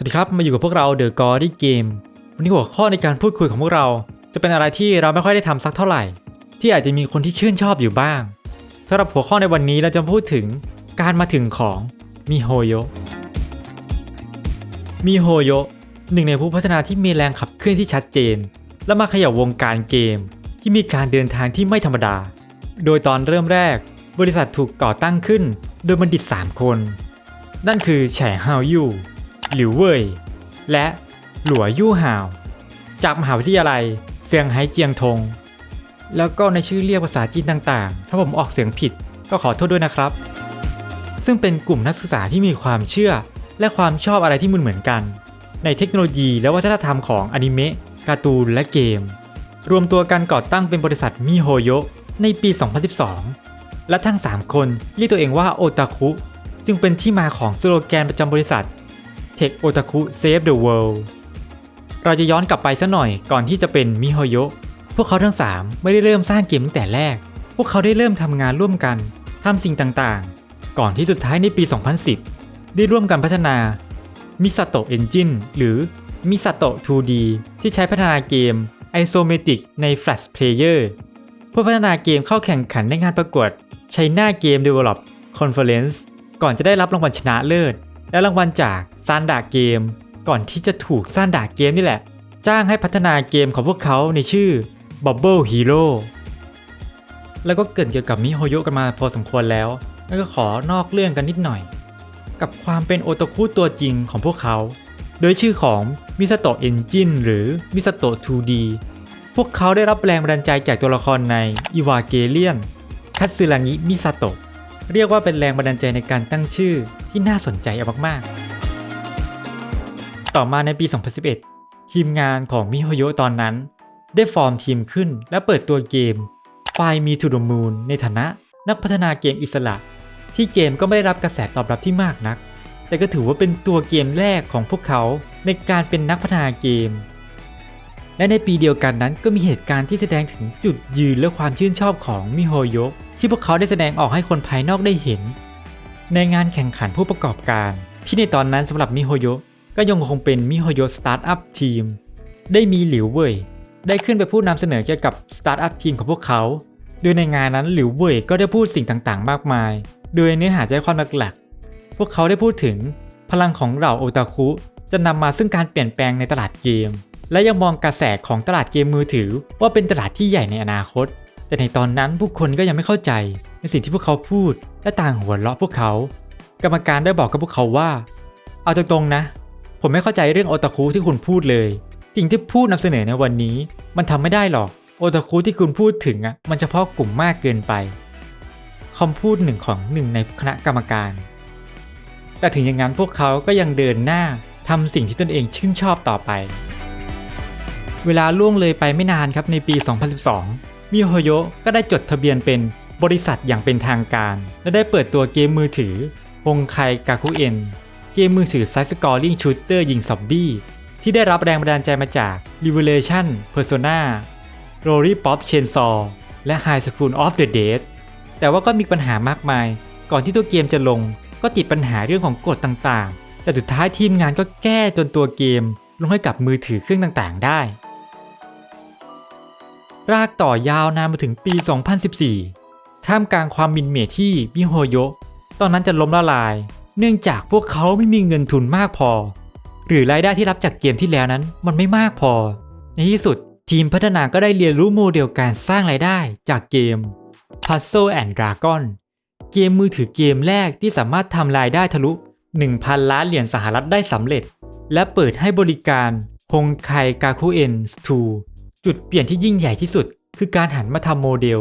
สวัสดีครับ มาอยู่กับพวกเรา The g o d y Game วันนี้หัวข้อในการพูดคุยของพวกเรา จะเป็นอะไรที่เราไม่ค่อยได้ทำสักเท่าไหร่ ที่อาจจะมีคนที่ชื่นชอบอยู่บ้างสำหรับหัวข้อในวันนี้เราจะพูดถึงการมาถึงของมิโฮโยมิโฮโยหนึ่งในผู้พัฒนาที่มีแรงขับเคลื่อนที่ชัดเจน และมาขยับวงการเกม ที่มีการเดินทางที่ไม่ธรรมดา โดยตอนเริ่มแรก บริษัทถูกก่อตั้งขึ้น โดยบัณฑิต 3 คน นั่นคือแฉฮาวยู่ หลิวเว่ยและหลัวยู่ห่าว จากมหาวิทยาลัยเซียงไฮ้เจียงทง แล้วก็ในชื่อเรียกภาษาจีนต่างๆ ถ้าผมออกเสียงผิดก็ขอโทษด้วยนะครับ ซึ่งเป็นกลุ่มนักศึกษาที่มีความเชื่อ และความชอบอะไรที่มันเหมือนกัน ในเทคโนโลยีและวัฒนธรรมของอนิเมะการ์ตูนและเกม รวมตัวกันก่อตั้งเป็นบริษัทมิโฮโยในปี 2012 และทั้ง 3 คนเรียกตัวเองว่าโอตาคุ จึงเป็นที่มาของสโลแกนประจำบริษัท Tech Otaku Save the World เราจะย้อนกลับไปสัหน่อยก่อนที่จะเป็นมิโฮโยพวกเขาทั้ง 3 ไม่ได้เริ่มสร้างเกมตั้งแต่แรก พวกเขาได้เริ่มทำงานร่วมกันทำสิ่งต่างๆ ก่อนที่สุดท้ายในปี 2010 ได้ร่วมกันพัฒนา Misato Engine หรือ Misato 2D ที่ใช้พัฒนาเกม Isometric ใน Flash Player เพื่อพัฒนาเกมเข้าแข่งขันในงานประกวด China Game Develop Conference ก่อนจะได้รับรางวัลชนะเลิศ และรางวัลจากซานดาเกม ก่อนที่จะถูกซานดาเกมนี่แหละ จ้างให้พัฒนาเกมของพวกเขาในชื่อ Bubble Hero แล้วก็เกิดเกี่ยวกับมิโฮโยกันมาพอสมควรแล้วแล้วก็ขอนอกเรื่องกันนิดหน่อย กับความเป็นโอตาคุตัวจริงของพวกเขา โดยชื่อของ Misato Engine หรือ Misato 2D พวกเขาได้รับแรงบันดาลใจจากตัวละครใน e v a g e l i o n คัตสึรางิมิซาโตะเรียกว่าเป็นแรงบันดาลใจในการตั้งชื่อ ที่น่าสนใจเอามากๆ ต่อมาในปี 2011 ทีมงานของมิโฮโยตอนนั้น ได้ฟอร์มทีมขึ้นและเปิดตัวเกม Fly Me to the Moon ในฐานะนักพัฒนาเกมอิสระ ที่เกมก็ไม่ได้รับกระแสตอบรับที่มากนัก แต่ก็ถือว่าเป็นตัวเกมแรกของพวกเขาในการเป็นนักพัฒนาเกม และในปีเดียวกันนั้นก็มีเหตุการณ์ที่แสดงถึงจุดยืนและความชื่นชอบของมิโฮโยที่พวกเขาได้แสดงออกให้คนภายนอกได้เห็น ในงานแข่งขันผู้ประกอบการ ที่ในตอนนั้นสำหรับมิโฮโยะก็ยังคงเป็นมิโฮโยะสตาร์ทอัพทีมได้มีหลิวเว่ยได้ขึ้นไปพูดนำเสนอเกี่ยวกับสตาร์ทอัพทีมของพวกเขา โดยในงานนั้นหลิวเว่ยก็ได้พูดสิ่งต่างๆ มากมาย โดยเนื้อหาใจความหลักๆ พวกเขาได้พูดถึง พลังของเหล่าโอตาคุจะนำมาซึ่งการเปลี่ยนแปลงในตลาดเกม และยังมองกระแสของตลาดเกมมือถือ ว่าเป็นตลาดที่ใหญ่ในอนาคต แต่ในตอนนั้นผู้คนก็ยังไม่เข้าใจในสิ่งที่พวกเขาพูด และต่างหัวเราะพวกเขา กรรมการได้บอกกับพวกเขาว่า เอาตรงๆนะ ผมไม่เข้าใจเรื่องโอตาคุที่คุณพูดเลย สิ่งที่พูดนำเสนอในวันนี้ มันทำไม่ได้หรอก โอตาคุที่คุณพูดถึงอะ มันเฉพาะกลุ่มมากเกินไปคำพูดหนึ่งของหนึ่งในคณะกรรมการ แต่ถึงอย่างนั้นพวกเขาก็ยังเดินหน้าทำสิ่งที่ตนเองชื่นชอบต่อไป เวลาล่วงเลยไปไม่นานครับในปี 2012 มิโฮโยะก็ได้จดทะเบียนเป็น บริษัทอย่างเป็นทางการ และได้เปิดตัวเกมมือถือฮงไคกาคุเอ็นเกมมือถือไซส์สกอร์ลิงชูเตอร์ยิงซอมบี้ ที่ได้รับแรงบันดาลใจมาจาก Revelation Persona r o r y Pop Chainsaw และ High School of the Dead แต่ว่าก็มีปัญหามากมาย ก่อนที่ตัวเกมจะลงก็ติดปัญหาเรื่องของกฎต่างๆ แต่สุดท้ายทีมงานก็แก้จนตัวเกม ลงให้กับมือถือเครื่องต่างๆ ได้ รากต่อยาวนานมาถึงปี 2014 ท่ามกลางความมินเมทที่มิโฮโยะตอนนั้นจะล้มละลาย เนื่องจากพวกเขาไม่มีเงินทุนมากพอ หรือรายได้ที่รับจากเกมที่แล้วนั้นมันไม่มากพอ ในที่สุดทีมพัฒนาก็ได้เรียนรู้โมเดลการสร้างรายได้จากเกม Puzzle and Dragon เกมมือถือเกมแรกที่สามารถทำรายได้ทะลุ 1,000 ล้านเหรียญสหรัฐได้สำเร็จ และเปิดให้บริการฮงไคกาคุเอ็น2จุดเปลี่ยนที่ยิ่งใหญ่ที่สุด คือการหันมาทำโมเดล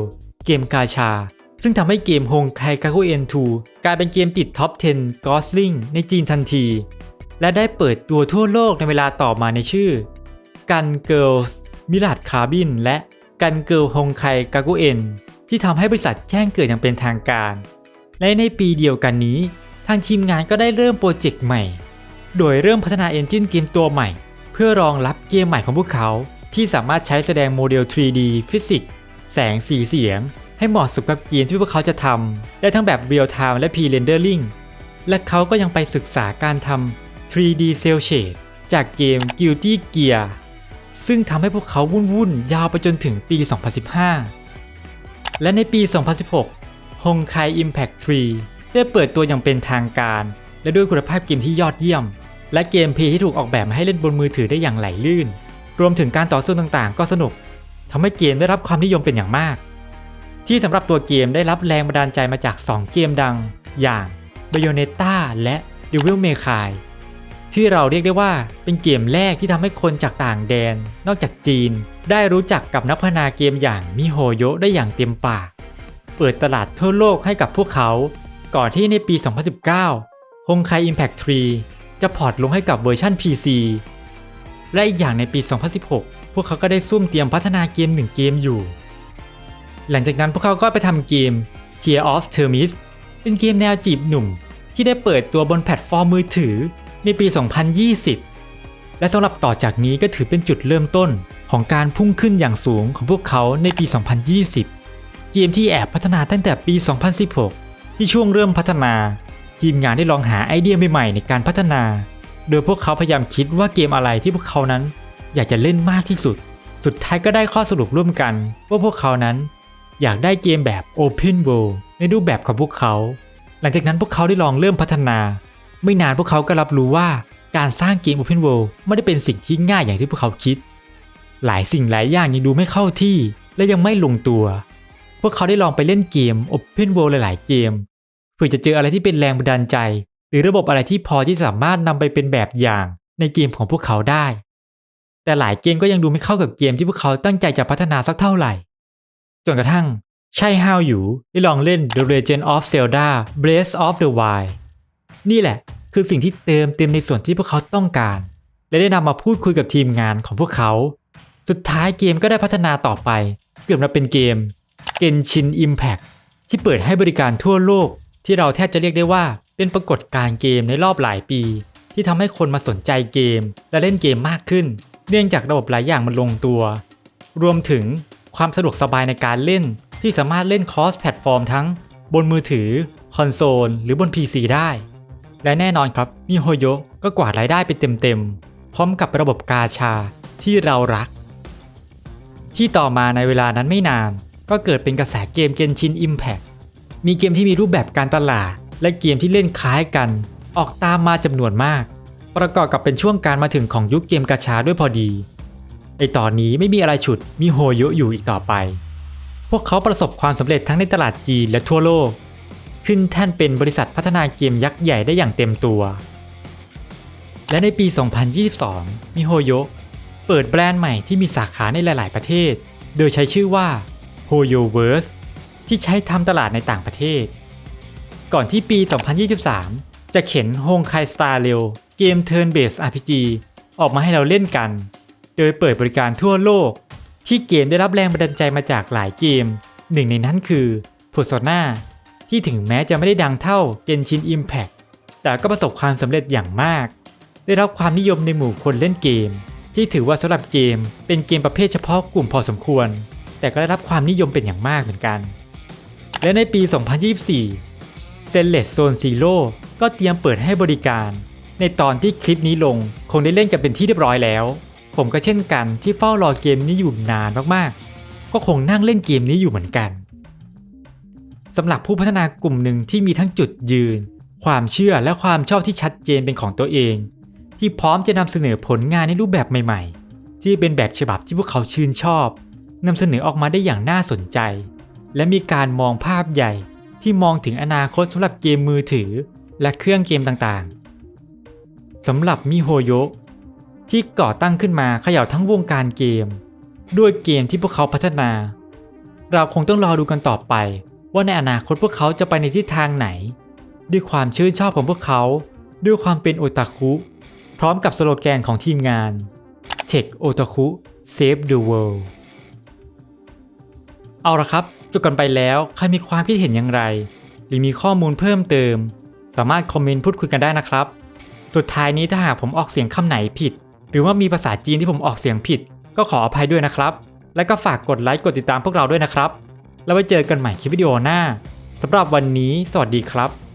เกมกาชา ซึ่งทำให้เกมฮงไคกาคุเอ็น2กลายเป็นเกมติดท็อป 10 g o s l i n g ในจีนทันที และได้เปิดตัวทั่วโลกในเวลาต่อมาในชื่อ Gun Girls มิลาดคาบินและ Gun Girl ฮงไคกาคุเอ็นที่ทำให้บริษัทแจ้งเกิดอย่างเป็นทางการ และในปีเดียวกันนี้ ทางทีมงานก็ได้เริ่มโปรเจกต์ใหม่ โดยเริ่มพัฒนาเอนจินเกมตัวใหม่ เพื่อรองรับเกมใหม่ของพวกเขา ที่สามารถใช้แสดงโมเดล 3D ฟิสิกส์แสงสีเสียง ให้เหมาะสมกับเกมที่พวกเขาจะทำได้ทั้งแบบเรียลไทม์และ Pre-rendering และเขาก็ยังไปศึกษาการทำ 3D Cell Shade จากเกม Guilty Gear ซึ่งทำให้พวกเขาวุ่นๆยาวไปจนถึงปี 2015 และในปี 2016 Honkai Impact 3 ได้เปิดตัวอย่างเป็นทางการ และด้วยคุณภาพเกมที่ยอดเยี่ยม และเกมเพย์ที่ถูกออกแบบมาให้เล่นบนมือถือได้อย่างไหลลื่น รวมถึงการต่อสู้ต่างๆ ก็สนุกทำให้เกมได้รับความนิยมเป็นอย่างมาก ที่สำหรับตัวเกมได้รับแรงบันดาลใจมาจาก 2 เกมดัง อย่าง Bayonetta และ Devil May Cry ที่เราเรียกได้ว่าเป็นเกมแรกที่ทำให้คนจากต่างแดน นอกจากจีน ได้รู้จักกับนักพัฒนาเกมอย่างมิโฮโยได้อย่างเต็มปาก เปิดตลาดทั่วโลกให้กับพวกเขา ก่อนที่ในปี 2019 Honkai Impact 3 จะพอร์ตลงให้กับเวอร์ชัน PC และอีกอย่างในปี 2016 พวกเขาก็ได้ซุ่มเตรียมพัฒนาเกมหนึ่งเกมอยู่ หลังจากนั้นพวกเขาก็ไปทำเกม Tear of Termis เป็นเกมแนวจีบหนุ่ม ที่ได้เปิดตัวบนแพลตฟอร์มมือถือในปี 2020 และสำหรับต่อจากนี้ก็ถือเป็นจุดเริ่มต้นของการพุ่งขึ้นอย่างสูงของพวกเขาในปี 2020 เกมที่แอบพัฒนาตั้งแต่ปี 2016 ที่ช่วงเริ่มพัฒนา ทีมงานได้ลองหาไอเดียใหม่ๆในการพัฒนา โดยพวกเขาพยายามคิดว่าเกมอะไรที่พวกเขานั้น อยากจะเล่นมากที่สุด สุดท้ายก็ได้ข้อสรุปร่วมกัน ว่าพวกเขานั้น อยากได้เกมแบบ Open World ในรูปแบบของพวกเขา หลังจากนั้นพวกเขาได้ลองเริ่มพัฒนา ไม่นานพวกเขาก็รับรู้ว่าการสร้างเกม Open World ไม่ได้เป็นสิ่งที่ง่ายอย่างที่พวกเขาคิด หลายสิ่งหลายอย่างยังดูไม่เข้าที่ และยังไม่ลงตัว พวกเขาได้ลองไปเล่นเกม Open World หลาย ๆ เกมเพื่อจะเจออะไรที่เป็นแรงบันดาลใจ หรือระบบอะไรที่พอที่สามารถนำไปเป็นแบบอย่างในเกมของพวกเขาได้ แต่หลายเกมก็ยังดูไม่เข้ากับเกมที่พวกเขาตั้งใจจะพัฒนาสักเท่าไหร่ จนกระทั่งใช่ฮาวอยู่ได้ลองเล่น The Legend of Zelda Breath of the Wild นี่แหละ คือสิ่งที่เติมเต็มในส่วนที่พวกเขาต้องการ และได้นำมาพูดคุยกับทีมงานของพวกเขา สุดท้ายเกมก็ได้พัฒนาต่อไป เกิดมาเป็นเกม Genshin Impact ที่เปิดให้บริการทั่วโลก ที่เราแทบจะเรียกได้ว่าเป็นปรากฏการณ์เกมในรอบหลายปี ที่ทำให้คนมาสนใจเกม และเล่นเกมมากขึ้น เนื่องจากระบบหลายอย่างมันลงตัว รวมถึง ความสะดวกสบายในการเล่นที่สามารถเล่นคอสแพลตฟอร์มทั้งบนมือถือ คอนโซล หรือบน PC ได้ และแน่นอนครับมิโฮโยก็กวาดรายได้ไปเต็มๆ พร้อมกับระบบกาชาที่เรารัก ที่ต่อมาในเวลานั้นไม่นาน ก็เกิดเป็นกระแสเกม Genshin Impact มีเกมที่มีรูปแบบการตลาด และเกมที่เล่นคล้ายกัน ออกตามมาจำนวนมาก ประกอบกับเป็นช่วงการมาถึงของยุคเกมกาชาด้วยพอดี ในตอนนี้ไม่มีอะไรฉุดมิโฮโยะอยู่อีกต่อไป พวกเขาประสบความสำเร็จทั้งในตลาดจีนและทั่วโลก ขึ้นแท่นเป็นบริษัทพัฒนาเกมยักษ์ใหญ่ได้อย่างเต็มตัว และในปี 2022 มิโฮโยะเปิดแบรนด์ใหม่ที่มีสาขาในหลาย ๆ ประเทศ โดยใช้ชื่อว่า HoYoverse ที่ใช้ทำตลาดในต่างประเทศ ก่อนที่ปี 2023 จะเข็น Honkai Star Rail เกม Turn Based RPG ออกมาให้เราเล่นกัน โดยเปิดบริการทั่วโลก ที่เกมได้รับแรงบันดาลใจมาจากหลายเกม หนึ่งในนั้นคือ Persona ที่ถึงแม้จะไม่ได้ดังเท่า Genshin Impact แต่ก็ประสบความสำเร็จอย่างมาก ได้รับความนิยมในหมู่คนเล่นเกม ที่ถือว่าสำหรับเกมเป็นเกมประเภทเฉพาะกลุ่มพอสมควร แต่ก็ได้รับความนิยมเป็นอย่างมากเหมือนกัน และในปี 2024 z e n l e s Zone Zero ก็เตรียมเปิดให้บริการ ในตอนที่คลิปนี้ลงคงได้เล่นกันเป็นที่เรียบร้อยแล้ว ผมก็เช่นกันที่เฝ้ารอเกมนี้อยู่นานมากๆ ก็คงนั่งเล่นเกมนี้อยู่เหมือนกันสำหรับผู้พัฒนากลุ่มหนึ่งที่มีทั้งจุดยืน ความเชื่อและความชอบที่ชัดเจนเป็นของตัวเอง ที่พร้อมจะนำเสนอผลงานในรูปแบบใหม่ๆ ที่เป็นแบบฉบับที่พวกเขาชื่นชอบนำเสนอออกมาได้อย่างน่าสนใจ และมีการมองภาพใหญ่ที่มองถึงอนาคตสำหรับเกมมือถือ และเครื่องเกมต่างๆสำหรับมิโฮโยะ ที่ก่อตั้งขึ้นมาเขย่าทั้งวงการเกม ด้วยเกมที่พวกเขาพัฒนา เราคงต้องรอดูกันต่อไป ว่าในอนาคตพวกเขาจะไปในทิศทางไหน ด้วยความชื่นชอบของพวกเขา ด้วยความเป็นโอตาคุพร้อมกับสโลแกนของทีมงาน Tech Otaku Save the World เอาละครับจบกันไปแล้ว ใครมีความคิดเห็นอย่างไร หรือมีข้อมูลเพิ่มเติม สามารถคอมเมนต์พูดคุยกันได้นะครับ สุดท้ายนี้ถ้าหากผมออกเสียงคำไหนผิด หรือว่ามีภาษาจีนที่ผมออกเสียงผิด ก็ขออภัยด้วยนะครับ และก็ฝากกดไลค์กดติดตามพวกเราด้วยนะครับ แล้วไว้เจอกันใหม่คลิปวิดีโอหน้าสำหรับวันนี้ สวัสดีครับ